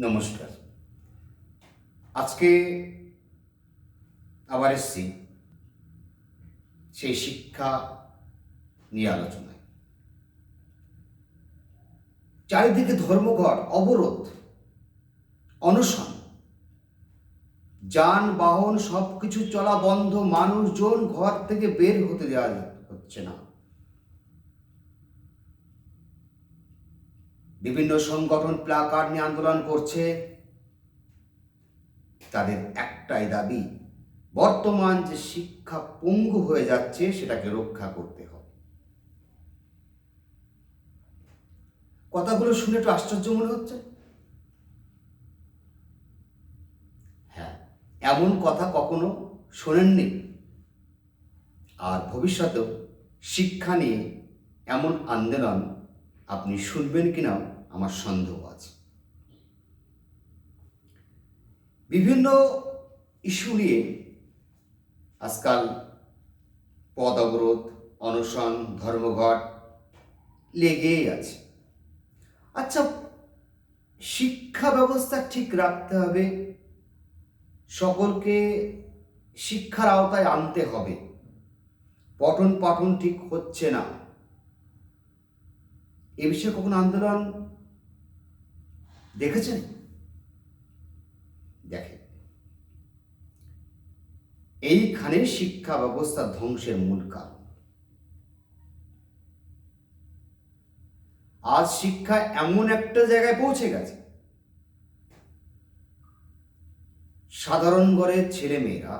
নমস্কার। আজকে আবার এসছি সেই শিক্ষা নিয়ে আলোচনায়। চারিদিকে ধর্মঘট, অবরোধ, অনশন যানবাহন সব কিছু চলা বন্ধ, মানুষজন ঘর থেকে বের হতে দেওয়া হচ্ছে না। বিভিন্ন সংগঠন প্লাকার্ড নিয়ে আন্দোলন করছে। তাদের একটাই দাবি, বর্তমান যে শিক্ষা পঙ্গু হয়ে যাচ্ছে, সেটাকে রক্ষা করতে হবে। কথাগুলো শুনে একটু আশ্চর্য মনে হচ্ছে? হ্যাঁ এমন কথা কখনো শোনেননি? আর ভবিষ্যতেও শিক্ষা নিয়ে এমন আন্দোলন আপনি শুনবেন কিনা আমার সন্দেহ আছে। বিভিন্ন ইস্যু নিয়ে আজকাল পদ অবরোধ, অনশন, ধর্মঘট লেগেই আছে। আচ্ছা শিক্ষা ব্যবস্থা ঠিক রাখতে হবে, সকলকে শিক্ষার আওতায় আনতে হবে। পঠন পাঠন ঠিক হচ্ছে না। এ বিষয়ে কখনো আন্দোলন দেখেছেন? দেখেন। এইখানে শিক্ষা ব্যবস্থা ধ্বংসের মূল কারণ। আজ শিক্ষা এমন একটা জায়গায় পৌঁছে গেছে। সাধারণ ঘরের ছেলে মেয়েরা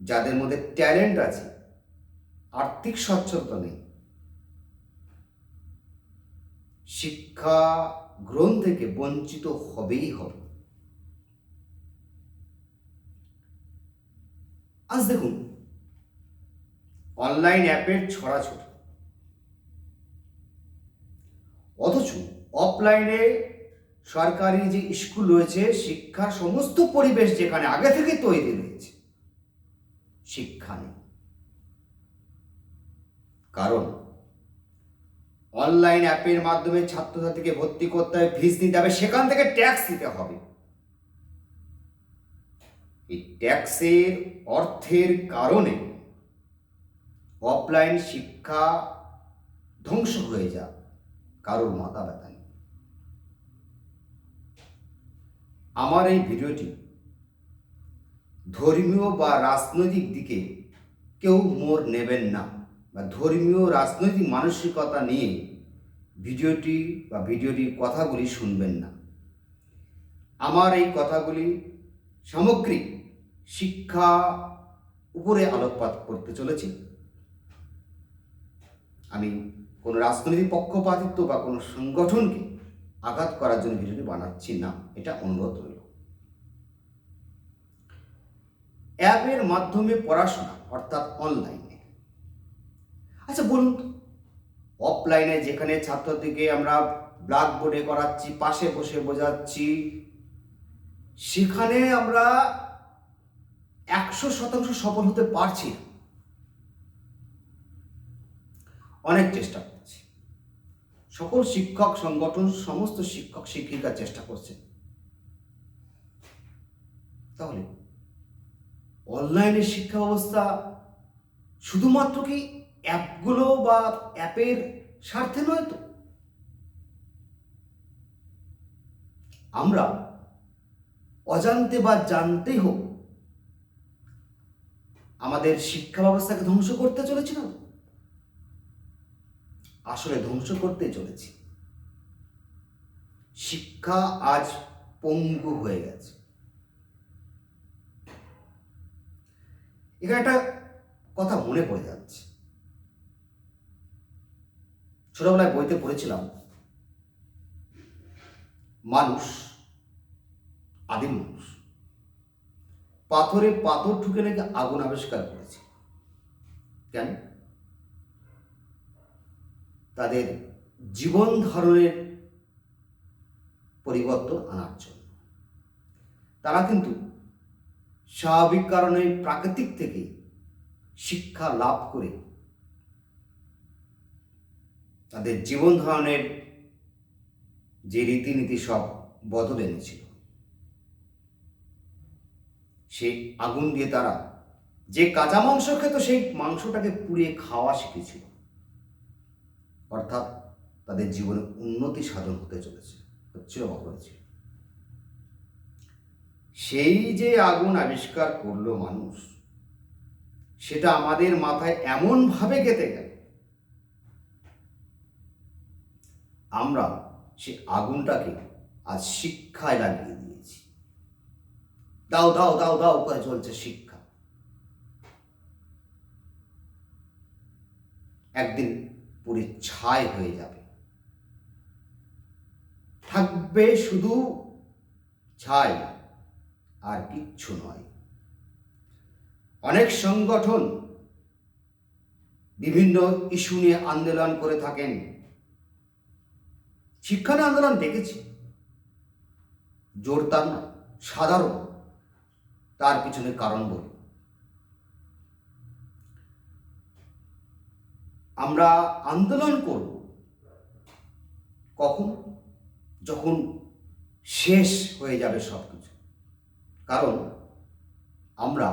যাদের মধ্যে ট্যালেন্ট আছে, আর্থিক সচ্ছলতা নেই শিক্ষা গ্রহণ থেকে বঞ্চিত হবেই হবে। আজ দেখুন, অনলাইন অ্যাপের ছড়াছড়ি। অথচ অফলাইনে সরকারি যে স্কুল রয়েছে, শিক্ষার সমস্ত পরিবেশ যেখানে আগে থেকে তৈরি রয়েছে, শিক্ষা নেই। কারণ অনলাইন অ্যাপের মাধ্যমে ছাত্রছাত্রীকে ভর্তি করতে হবে ফিস দিতে হবে, সেখান থেকে ট্যাক্স দিতে হবে। এই ট্যাক্সের অর্থের কারণে অফলাইন শিক্ষা ধ্বংস হয়ে যা কারোর মাথা ব্যথা নেই। আমার এই ভিডিওটি ধর্মীয় বা রাজনৈতিক দিকে কেউ মোর নেবেন না। বা ধর্মীয়, রাজনৈতিক মানসিকতা নিয়ে ভিডিওটি বা ভিডিওটির কথাগুলি শুনবেন না। আমার এই কথাগুলি সামগ্রিক শিক্ষা উপরে আলোকপাত করতে চলেছি। আমি কোনো রাজনৈতিক পক্ষপাতিত্ব বা কোনো সংগঠনকে আঘাত করার জন্য ভিডিওটি বানাচ্ছি না, এটা অনুরোধ রইল। অ্যাপের মাধ্যমে পড়াশোনা, অর্থাৎ অনলাইনে আচ্ছা বলুন অফলাইনে যেখানে ছাত্রদেরকে আমরা ব্ল্যাকবোর্ডে করাচ্ছি, পাশে বসে বোঝাচ্ছি, সেখানে আমরা একশো শতাংশ সফল হতে পারছি অনেক চেষ্টা করছি। সকল শিক্ষক সংগঠন, সমস্ত শিক্ষক শিক্ষিকা চেষ্টা করছে। তাহলে অনলাইনে শিক্ষা ব্যবস্থা শুধুমাত্র কি অ্যাপগুলো বা অ্যাপের স্বার্থে নয় তো? আমরা অজান্তে বা জানতেই হোক, আমাদের শিক্ষা ব্যবস্থাকে ধ্বংস করতে চলেছি না আসলে ধ্বংস করতে চলেছি। শিক্ষা আজ পঙ্গু হয়ে গেছে। এখানে একটা কথা মনে পড়ে যাচ্ছে। ছোটবেলায় বইতে পড়েছিলাম, মানুষ, আদিম মানুষ, পাথরে পাথর ঠুকে নাকি আগুন আবিষ্কার করেছে। কেন? তাদের জীবন ধারণের পরিবর্তন আনার জন্য। তারা কিন্তু স্বাভাবিক কারণে প্রাকৃতিক থেকে শিক্ষা লাভ করে তাদের জীবন ধারণের যে রীতিনীতি সব বদল এনেছিল। সেই আগুন দিয়ে তারা যে কাঁচা মাংস খেত, সেই মাংসটাকে পুড়িয়ে খাওয়া শিখেছিল। অর্থাৎ তাদের জীবনে উন্নতি সাধন হতে চলেছে হচ্ছিল বা হয়েছে। সেই যে আগুন আবিষ্কার করল মানুষ, সেটা আমাদের মাথায় এমনভাবে গেঁথে গেল আমরা সে আগুনটাকে আজ শিক্ষায় লাগিয়ে দিয়েছি। দাও দাও দাও দাও করে চলছে শিক্ষা। একদিন পুরে ছাই হয়ে যাবে। থাকবে শুধু ছাই, আর কিচ্ছু নয়। অনেক সংগঠন বিভিন্ন ইস্যু নিয়ে আন্দোলন করে থাকেন। শিক্ষা নিয়ে আন্দোলন দেখেছি জোরদার না, সাধারণ। তার পিছনে কারণ বলি। আমরা আন্দোলন করব কখন? যখন শেষ হয়ে যাবে সব কিছু কারণ আমরা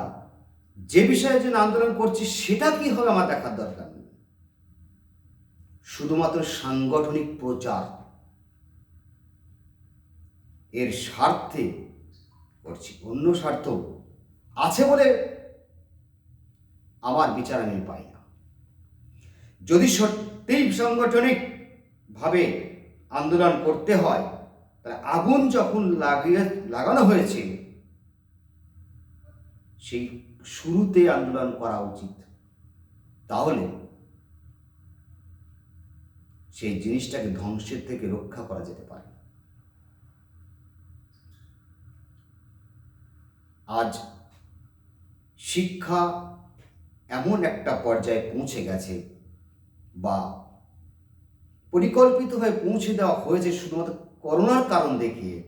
যে বিষয়ে জন্য আন্দোলন করছি, সেটা কি হবে আমার দেখার দরকার নেই। শুধুমাত্র সাংগঠনিক প্রচার এর স্বার্থে করছি। অন্য স্বার্থ আছে বলে আমার বিচার আমি পাই না। যদি সত্যিই সাংগঠনিক ভাবে আন্দোলন করতে হয়, তাহলে আগুন যখন লাগিয়ে লাগানো হয়েছে, সেই শুরুতে আন্দোলন করা উচিত। তাহলে সেই জিনিসটাকে ধ্বংসের থেকে রক্ষা করা যেতে পারে। আজ শিক্ষা এমন একটা পর্যায়ে পৌঁছে গেছে বা পরিকল্পিতভাবে পৌঁছে দেওয়া হয়েছে শুধুমাত্র করোনার কারণ দেখিয়ে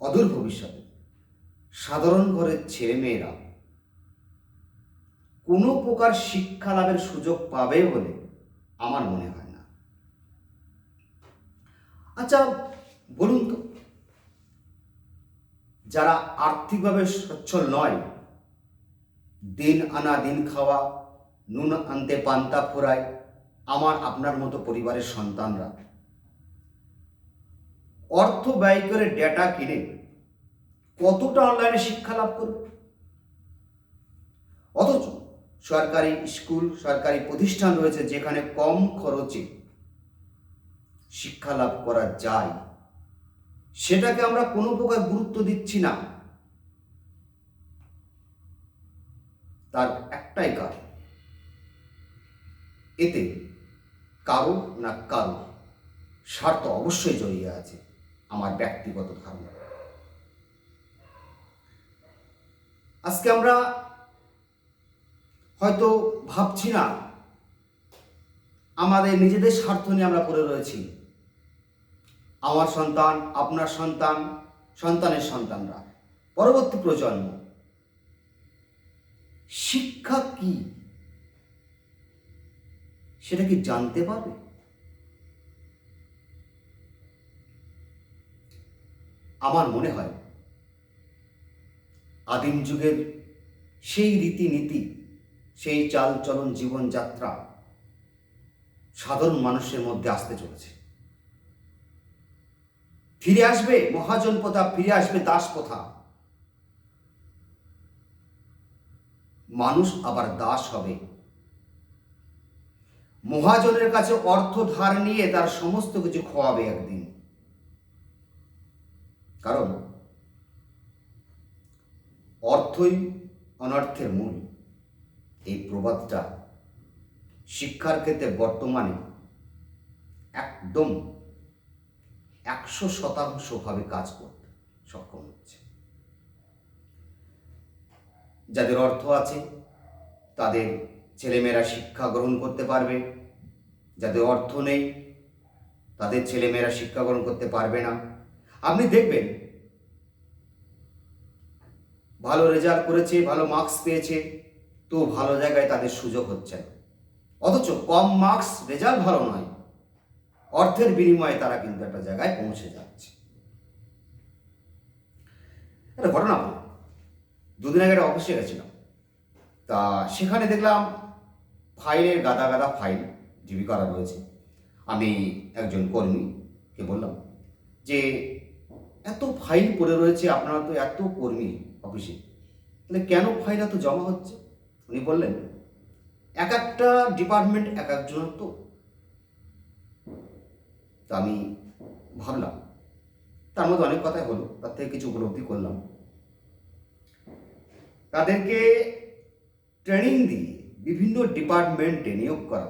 অদূর ভবিষ্যতে। সাধারণ ঘরের ছেলেমেয়েরা কোনো প্রকার শিক্ষা লাভের সুযোগ পাবে বলে আমার মনে হয় না। আচ্ছা বলুন তো যারা আর্থিকভাবে সচ্ছল নয়, দিন আনা দিন খাওয়া, নুন আনতে পান্তা ফোরায়, আমার আপনার মতো পরিবারের সন্তানরা। অর্থ ব্যয় করে ডেটা কিনে কতটা অনলাইনে শিক্ষা লাভ করবে? অথচ সরকারি স্কুল, সরকারি প্রতিষ্ঠান রয়েছে যেখানে কম খরচে শিক্ষা লাভ করা যায়। সেটাকে আমরা কোনো প্রকার গুরুত্ব দিচ্ছি না। তার একটাই কারণ। এতে কারও না কারও স্বার্থ অবশ্যই জড়িয়ে আছে আমার ব্যক্তিগত ধারণা আজকে আমরা হয়তো ভাবছি না, আমাদের নিজেদের স্বার্থ নিয়ে আমরা পড়ে রয়েছি। আমার সন্তান, আপনার সন্তান, সন্তানের সন্তানরা। পরবর্তী প্রজন্ম। শিক্ষা কি? সেটা কি জানতে পারবে? আমার মনে হয়, আদিম যুগের সেই রীতিনীতি, সেই চাল চলন জীবনযাত্রা সাধারণ মানুষের মধ্যে আসতে চলেছে। ফিরে আসবে, মহাজন প্রথা ফিরে আসবে, দাস প্রথা মানুষ আবার দাস হবে। মহাজনের কাছে অর্থ ধার নিয়ে তার সমস্ত কিছু খোয়াবে একদিন। কারণ অর্থই অনর্থের মূল। এই প্রবাদটা শিক্ষার ক্ষেত্রে বর্তমানে একদম একশো শতাংশভাবে কাজ করতে সক্ষম হচ্ছে। যাদের অর্থ আছে, তাদের ছেলেমেয়েরা শিক্ষা গ্রহণ করতে পারবে। যাদের অর্থ নেই, তাদের ছেলেমেয়েরা শিক্ষা গ্রহণ করতে পারবে না। আপনি দেখবেন, ভালো রেজাল্ট করেছে, ভালো মার্কস পেয়েছে, তো ভালো জায়গায় তাদের সুযোগ হচ্ছে না। অথচ কম মার্কস রেজাল্ট ভালো নয়। অর্থের বিনিময়ে তারা কিন্তু একটা জায়গায় পৌঁছে যাচ্ছে। একটা ঘটনা বলি। দুদিন আগে একটা অফিসে গেছিলাম। তা সেখানে দেখলাম ফাইলের গাদা গাদা ফাইল জিবি করা রয়েছে। আমি একজন কর্মীকে বললাম যে, এত ফাইল পড়ে রয়েছে, আপনারা তো এত কর্মী অফিসে তাহলে কেন ফাইল এত জমা হচ্ছে? উনি বললেন, এক একটা ডিপার্টমেন্ট এক একজনের তো। তা আমি ভাবলাম। তার মধ্যে অনেক কথাই হলো, তার থেকে কিছু উপলব্ধি করলাম। তাদেরকে ট্রেনিং দিয়ে বিভিন্ন ডিপার্টমেন্টে নিয়োগ করা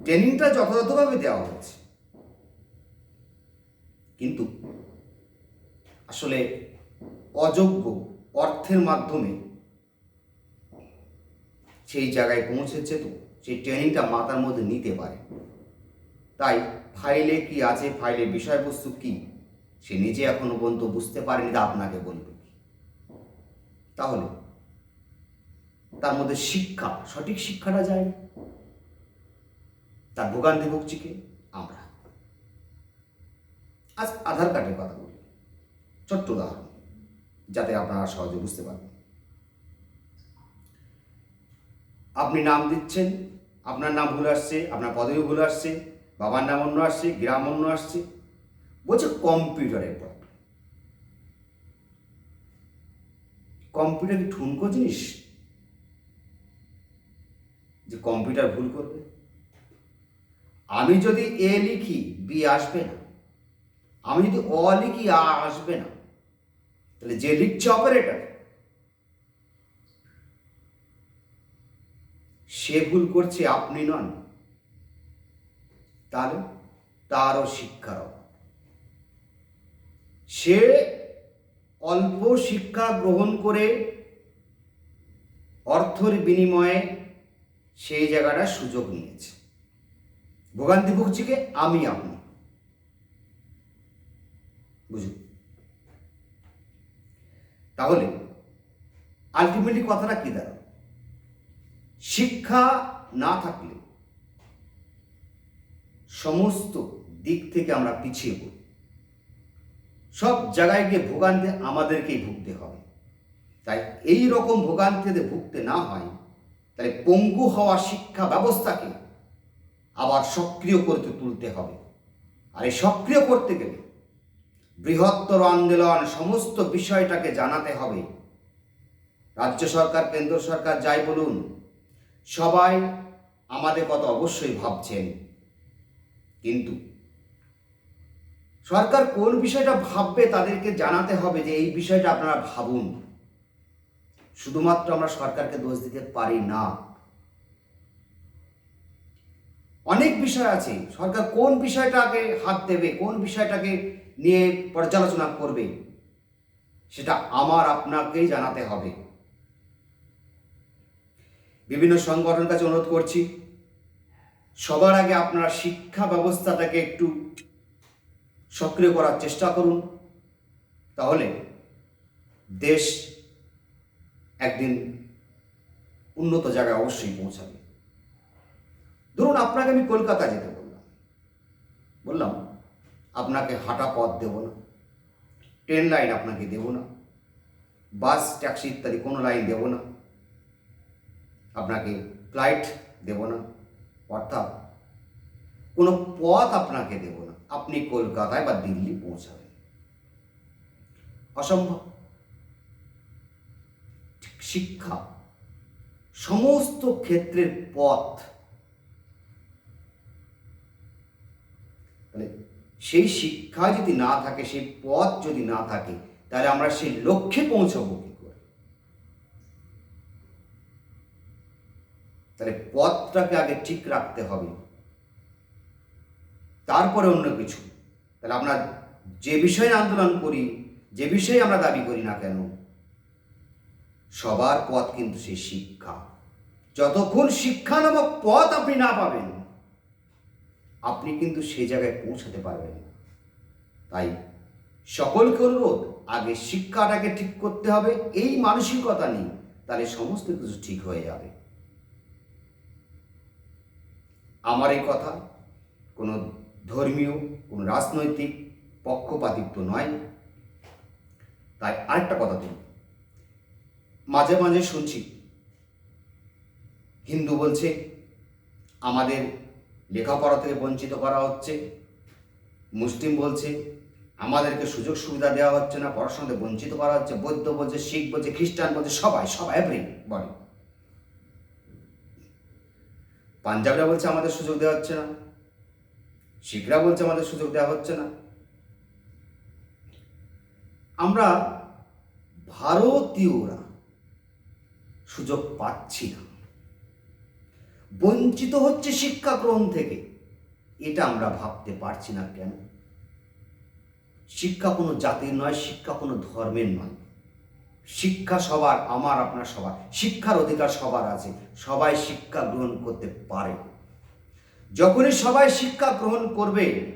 ট্রেনিংটা যথাযথভাবে দেওয়া হচ্ছে কিন্তু আসলে অযোগ্য অর্থের মাধ্যমে সেই জায়গায় পৌঁছেছে তো। সেই ট্রেনিংটা মাথার মধ্যে নিতে পারে। তাই ফাইলে কি আছে ফাইলের বিষয়বস্তু কি, সে নিজে এখনও পর্যন্ত বুঝতে পারেনি তা আপনাকে বলবে কি। তাহলে তার মধ্যে শিক্ষা, সঠিক শিক্ষাটা যায়। তার ভোগান্তি ভুগছিকে আমরা। আজ আধার কার্ডের কথা বলি। ছোট্ট উদাহরণ, যাতে আপনারা সহজে বুঝতে পারবেন। আপনি নাম দিচ্ছেন আপনার নাম ভুল আসছে, আপনার পদবি ভুল আসছে, বাবার নাম অন্য আসছে, গ্রাম অন্য আসছে। বলছে কম্পিউটারের প্রবলেম কম্পিউটার ঠুনকো জিনিস? যে কম্পিউটার ভুল করবে। আমি যদি এ লিখি, বি আসবে না। আমি যদি অ লিখি, আ আসবে না। তাহলে যে লিখছে অপারেটর সে ভুল করছে আপনি নন। তাহলে তারও শিক্ষার সে অল্প শিক্ষা গ্রহণ করে অর্থের বিনিময়ে সেই জায়গাটা সুযোগ নিয়েছে। ভোগান্তি ভুগছিকে আমি, আপনি। বুঝুন তাহলে আলটিমেটলি কথাটা কি দাঁড়ায় শিক্ষা না থাকলে সমস্ত দিক থেকে আমরা পিছিয়ে পড়ি। সব জায়গায় গিয়ে ভোগান্তি আমাদেরকেই ভুগতে হবে। তাই এই রকম ভোগান্তিতে ভুগতে না হয়, তাই পঙ্গু হওয়া শিক্ষা ব্যবস্থাকে আবার সক্রিয় করতে তুলতে হবে। আর এই সক্রিয় করতে গেলে বৃহত্তর আন্দোলন সমস্ত বিষয়টাকে জানাতে হবে। রাজ্য সরকার, কেন্দ্র সরকার যাই বলুন সবাই আমাদের কথা অবশ্যই ভাবছেন। কিন্তু সরকার কোন বিষয়টা ভাববে তাদেরকে জানাতে হবে যে এই বিষয়টা আপনারা ভাবুন। শুধুমাত্র আমরা সরকারকে দোষ দিতে পারি না। অনেক বিষয় আছে। সরকার কোন বিষয়টাকে হাত দেবে, কোন বিষয়টাকে নিয়ে পর্যালোচনা করবে, সেটা আমার আপনাকেই জানাতে হবে। বিভিন্ন সংগঠনের কাছে অনুরোধ করছি, সবার আগে আপনারা শিক্ষা ব্যবস্থাটাকে একটু সক্রিয় করার চেষ্টা করুন। তাহলে দেশ একদিন উন্নত জায়গায় অবশ্যই পৌঁছাবে। ধরুন আপনাকে আমি কলকাতা যেতে বললাম। বললাম, আপনাকে হাঁটা পথ দেব না, ট্রেন লাইন আপনাকে দেব না, বাস, ট্যাক্সি ইত্যাদি কোনো লাইন দেব না। আপনাকে ফ্লাইট দেব না। অর্থাৎ কোনো পথ আপনাকে দেব না। আপনি কলকাতায় বা দিল্লি পৌঁছাবেন। অসম্ভব। শিক্ষা। সমস্ত ক্ষেত্রের পথ। তাহলে সেই শিক্ষা যদি না থাকে, সেই পথ যদি না থাকে, তাহলে আমরা সেই লক্ষ্যে পৌঁছাবো তাহলে পথটাকে আগে ঠিক রাখতে হবে। তারপরে অন্য কিছু। তাহলে আমরা যে বিষয়ে আন্দোলন করি, যে বিষয়ে আমরা দাবি করি না কেন, সবার পথ কিন্তু সেই শিক্ষা। যতক্ষণ শিক্ষা নামক পথ আপনি না পাবেন, আপনি কিন্তু সেই জায়গায় পৌঁছাতে পারবেন তাই সকলকে অনুরোধ, আগে শিক্ষাটাকে ঠিক করতে হবে, এই মানসিকতা নেই, তাহলে সমস্ত কিছু ঠিক হয়ে যাবে। আমার এই কথা। কোনো ধর্মীয়, কোনো রাজনৈতিক পক্ষপাতিত্ব নয়। তাই আরেকটা কথা তুলি। মাঝে মাঝে শুনছি, হিন্দু বলছে, আমাদের লেখাপড়া থেকে বঞ্চিত করা হচ্ছে। মুসলিম বলছে, আমাদেরকে সুযোগ সুবিধা দেওয়া হচ্ছে না, পড়াশোনাতে বঞ্চিত করা হচ্ছে। বৌদ্ধ বলছে, শিখ বলছে, খ্রিস্টান বলছে, সবাই সবাই এভরি বলে। পাঞ্জাবরা বলছে আমাদের সুযোগ দেওয়া হচ্ছে না। শিখরা বলছে আমাদের সুযোগ দেওয়া হচ্ছে না। আমরা ভারতীয়রা সুযোগ পাচ্ছি না। বঞ্চিত হচ্ছে শিক্ষা গ্রহণ থেকে। এটা আমরা ভাবতে পারছি না কেন? শিক্ষা কোনো জাতির নয়, শিক্ষা কোনো ধর্মের নয়। শিক্ষা সবার, আমার, আপনার সবার, শিক্ষার অধিকার সবার আছে। সবাই শিক্ষা গ্রহণ করতে পারে। যখনই সবাই শিক্ষা গ্রহণ করবে,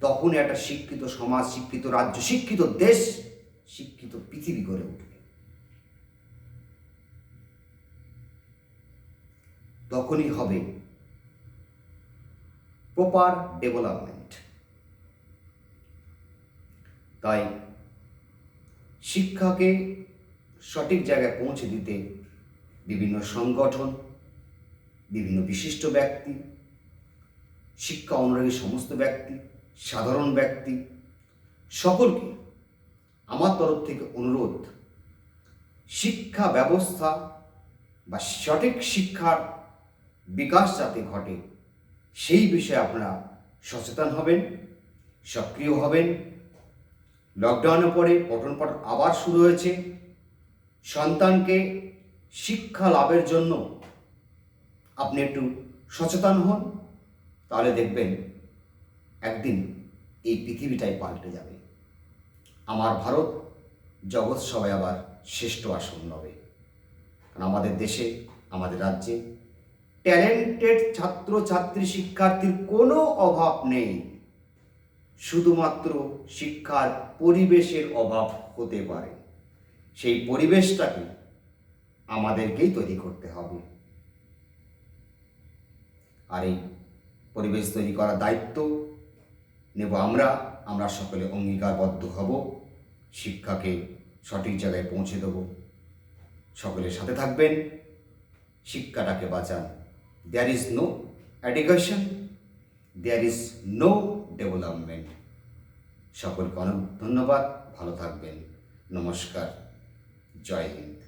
তখনই একটা শিক্ষিত সমাজ, শিক্ষিত রাজ্য, শিক্ষিত দেশ, শিক্ষিত পৃথিবী গড়ে উঠবে। তখনই হবে প্রপার ডেভেলপমেন্ট তাই শিক্ষাকে সঠিক জায়গায় পৌঁছে দিতে বিভিন্ন সংগঠন, বিভিন্ন বিশিষ্ট ব্যক্তি, শিক্ষা অনুরাগী সমস্ত ব্যক্তি, সাধারণ ব্যক্তি, সকলকে আমার তরফ থেকে অনুরোধ, শিক্ষা ব্যবস্থা বা সঠিক শিক্ষার বিকাশ যাতে ঘটে, সেই বিষয়ে আপনারা সচেতন হবেন, সক্রিয় হবেন। লকডাউনের পরে পঠন পাঠন আবার শুরু হয়েছে। সন্তানকে শিক্ষা লাভের জন্য আপনি একটু সচেতন হন, তাহলে দেখবেন একদিন এই পৃথিবীটাই পাল্টে যাবে। আমার ভারত, জগৎ সবাই আবার শ্রেষ্ঠ আসন হবে। কারণ আমাদের দেশে, আমাদের রাজ্যে ট্যালেন্টেড ছাত্র ছাত্রী শিক্ষার্থীর কোনো অভাব নেই। শুধুমাত্র শিক্ষার পরিবেশের অভাব হতে পারে। সেই পরিবেশটাকে আমাদেরকেই তৈরি করতে হবে। আর এই পরিবেশ তৈরি করার দায়িত্ব নেব আমরা। আমরা সকলে অঙ্গীকারবদ্ধ হব। শিক্ষাকে সঠিক জায়গায় পৌঁছে দেব। সকলের সাথে থাকবেন। শিক্ষাটাকে বাঁচান। There is no education there is no development সকলকে অনেক ধন্যবাদ। ভালো থাকবেন। নমস্কার। জয় হিন্দ।